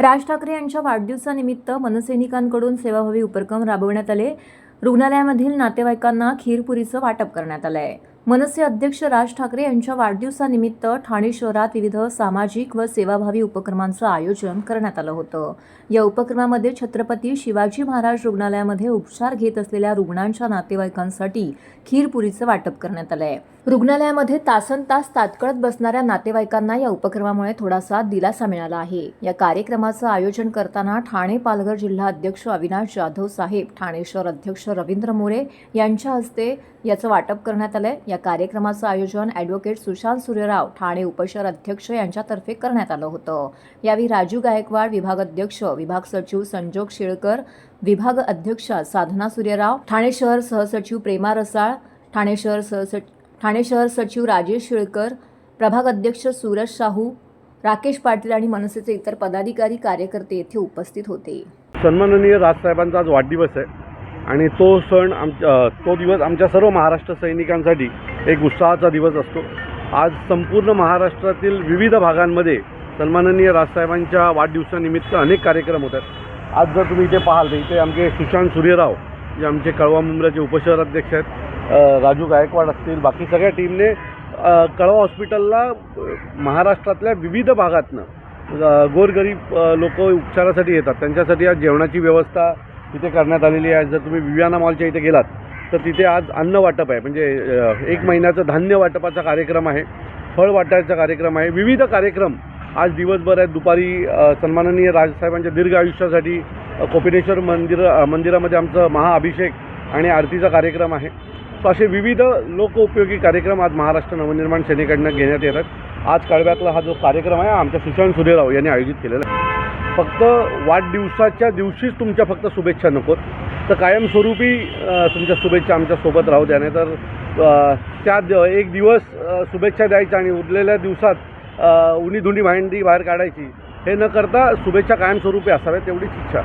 राज ठाकरे यांच्या वाढदिवसानिमित्त मनसैनिकांकडून सेवाभावी उपक्रम राबवण्यात आले. रुग्णालयामधील नातेवाईकांना खीरपुरीचं वाटप करण्यात आलं आहे मनसे अध्यक्ष राज ठाकरे यांच्या वाढदिवसानिमित्त ठाणे शहरात विविध सामाजिक व सेवाभावी उपक्रमांचं आयोजन करण्यात आलं होतं. या उपक्रमामध्ये छत्रपती शिवाजी महाराज रुग्णालयामध्ये उपचार घेत असलेल्या रुग्णांच्या नातेवाईकांसाठी खीरपुरीचं वाटप करण्यात आलं आहे रुग्णालयामध्ये तासन तास तात्कळत बसणाऱ्या नातेवाईकांना या उपक्रमामुळे थोडासा दिलासा मिळाला आहे. या कार्यक्रमाचं आयोजन करताना ठाणे पालघर जिल्हा अध्यक्ष अविनाश जाधव साहेब ठाणे शहर अध्यक्ष रवींद्र मोरे यांच्या हस्ते याचं वाटप करण्यात आलंय. या कार्यक्रमाचं आयोजन ॲडव्होकेट सुशांत सूर्यराव ठाणे उपशहर अध्यक्ष यांच्यातर्फे करण्यात आलं होतं. यावेळी राजू गायकवाड विभाग अध्यक्ष विभाग सचिव संजोग शेळकर विभाग अध्यक्षा साधना सूर्यराव ठाणे शहर सहसचिव प्रेमा रसाळ ठाणे शहर सहसचिव ठाणे शहर सचिव राजेश शिळकर प्रभाग अध्यक्ष सूरज शाहू राकेश पाटील आणि मनसेचे इतर पदाधिकारी कार्यकर्ते येथे उपस्थित होते. सन्माननीय राजसाहेबांचा आज वाढदिवस आहे आणि तो सण आमच्या तो दिवस आमच्या सर्व महाराष्ट्र सैनिकांसाठी एक उत्साहाचा दिवस असतो. आज संपूर्ण महाराष्ट्रातील विविध भागांमध्ये सन्माननीय राजसाहेबांच्या वाढदिवसानिमित्त अनेक कार्यक्रम होतात. आज जर तुम्ही इथे पाहाल तर इथे आमचे सुशांत सूर्यराव जे आमचे कळवा मुंब्राचे उपशहराध्यक्ष आहेत राजू गायकवाड असतील बाकी सगळ्या टीमने कळवा हॉस्पिटलला महाराष्ट्रातल्या विविध भागातनं गोरगरीब लोक उपचारासाठी येतात. त्यांच्यासाठी आज जेवणाची व्यवस्था तिथे करण्यात आलेली आहे. जर तुम्ही विवियाना मॉलच्या इथे गेलात तर तिथे आज अन्न वाटप आहे. म्हणजे एक महिन्याचं धान्य वाटपाचा कार्यक्रम आहे फळ वाटायचा कार्यक्रम आहे. विविध कार्यक्रम आज दिवसभर आहेत. दुपारी सन्माननीय राजसाहेबांच्या दीर्घ आयुष्यासाठी कोपिनेश्वर मंदिर मंदिरामध्ये आमचं महाअभिषेक आणि आरतीचा कार्यक्रम आहे. सो असे विविध लोकउपयोगी कार्यक्रम आज महाराष्ट्र नवनिर्माण सेनेकडनं घेण्यात येतात. आज कळव्यातला हा जो कार्यक्रम आहे आमच्या सुशांत सुरेराव यांनी आयोजित केलेला आहे. फक्त वाढदिवसाच्या दिवशीच तुमच्या फक्त शुभेच्छा नकोत तर कायमस्वरूपी तुमच्या शुभेच्छा आमच्यासोबत राहू द्या नाही तर त्या द- एक दिवस शुभेच्छा द्यायच्या आणि उरलेल्या दिवसात अ, भांडी बाहेर काढायची हे न करता शुभेच्छा कायमस्वरूपी असाव्यात तेवढीच इच्छा.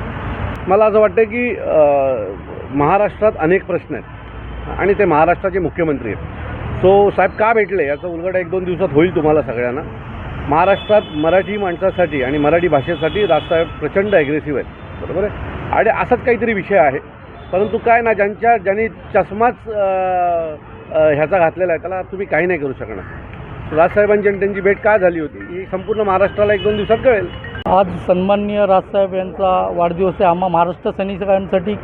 मला असं वाटतं की महाराष्ट्रात अनेक प्रश्न आहेत. आणि ते महाराष्ट्राचे मुख्यमंत्री आहेत. सो साहेब का भेटले? याचा उलगडा एक दोन दिवसात होईल तुम्हाला सगळ्यांना. महाराष्ट्रात मराठी माणसासाठी आणि मराठी भाषेसाठी राजसाहेब प्रचंड ॲग्रेसिव्ह आहेत. बरोबर आहे? आणि असाच काहीतरी विषय आहे. परंतु काय ना ज्यांच्या ज्यांनी चष्माच ह्याचा घातलेला आहे त्याला तुम्ही काही नाही करू शकणार. राजसाहेबांची आणि त्यांची भेट का झाली होती? ही संपूर्ण महाराष्ट्राला एक दोन दिवसात कळेल. आज सन्माननीय राजसाहेब यांचा वाढदिवस आहे. आम्हा महाराष्ट्र सैनिकांसाठी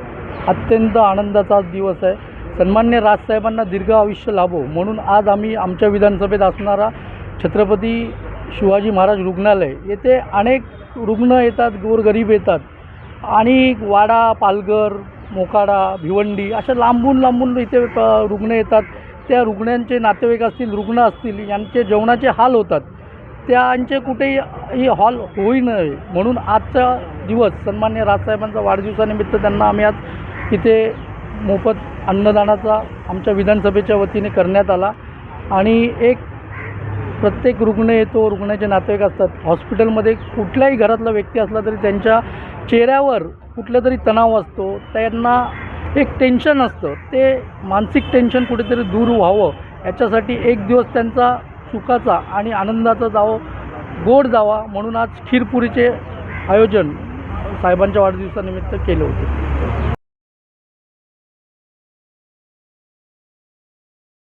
अत्यंत आनंदाचा दिवस आहे. सन्मान्य राजसाहेबांना दीर्घ आयुष्य लाभो म्हणून आज आम्ही आमच्या विधानसभेत असणारा छत्रपती शिवाजी महाराज रुग्णालय येथे अनेक रुग्ण येतात गोरगरीब येतात. आणि वाडा पालघर मोकाडा भिवंडी अशा लांबून लांबून इथे रुग्ण येतात. त्या रुग्णांचे नातेवाईक असतील रुग्ण असतील यांचे जेवणाचे हाल होतात. त्यांचे कुठेही हॉल होई नये म्हणून आजचा दिवस सन्मान्य राजसाहेबांचा वाढदिवसानिमित्त त्यांना आम्ही आज इथे मोफत अन्नदानाचा आमच्या विधानसभेच्या वतीने करण्यात आला. आणि एक प्रत्येक रुग्ण येतो रुग्णाचे नातेवाईक असतात. हॉस्पिटलमध्ये कुठल्याही घरातला व्यक्ती असला तरी त्यांच्या चेहऱ्यावर कुठला तरी तणाव असतो. त्यांना एक टेन्शन असतं. ते मानसिक टेन्शन कुठेतरी दूर व्हावं. याच्यासाठी एक दिवस त्यांचा सुखाचा आणि आनंदाचा जावं गोड जावा म्हणून आज खीरपुरीचे आयोजन साहेबांच्या वाढदिवसानिमित्त केले होते.